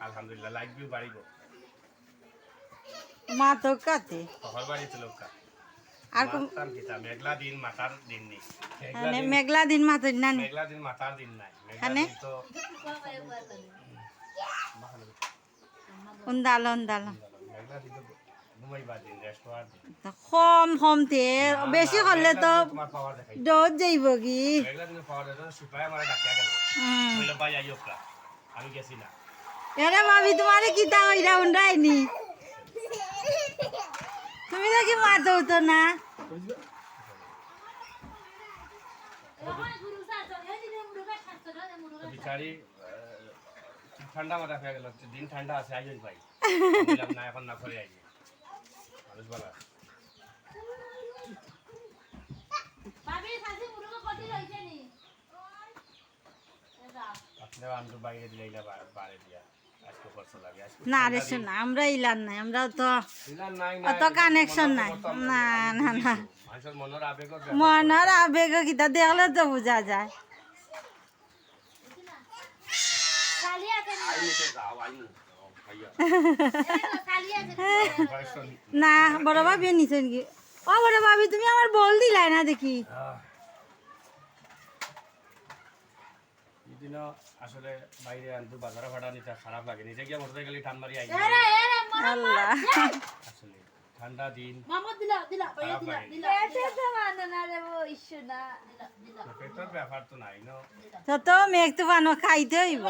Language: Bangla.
আলহামদুলিল্লাহ লাইট বাড়িব। মা তো কাতে শহর বাড়িতে লোক আর কোন- মেঘলা দিন মাতার দিন নেই। মানে দিন- মেঘলা দিন নানি মেঘলা দিন মাতার দিন নাই? দিন তো উন্দাল উন্দাল। মেঘলা দিন তো কম কম তে। বেশি করলে তো ডোজ যাইব কি। আমি গেছি না এরে ভাবি তোমার কি তা ওই রাউন্ড রাইনি? তুমি তো কি মার দৌতো না? ঠান্ডা মাথা খেয়ে গেল দিন ঠান্ডা আছে আইজন ভাই। না এখন না করে আইজন মানুষ ভালো না রে শোনা আমরা ইলান নাই আমরা তো অত connection নাই। না, না, না। মনের আবেগ মনের কিতা দেখলে তো বোঝা যায়। না বড় ভাবি নিছেন কি? ও বড় ভাবি তুমি আমার বল দিলাই না দেখি। দিনও আসলে বাইরে আনতো বাজারে ভাড়া নিতে খারাপ লাগে নিজে গিয়ে মোটরসাইকেলে ঠান্ডা মারি আইছি আল্লাহ আসলে ঠান্ডা দিন খাইতে হইব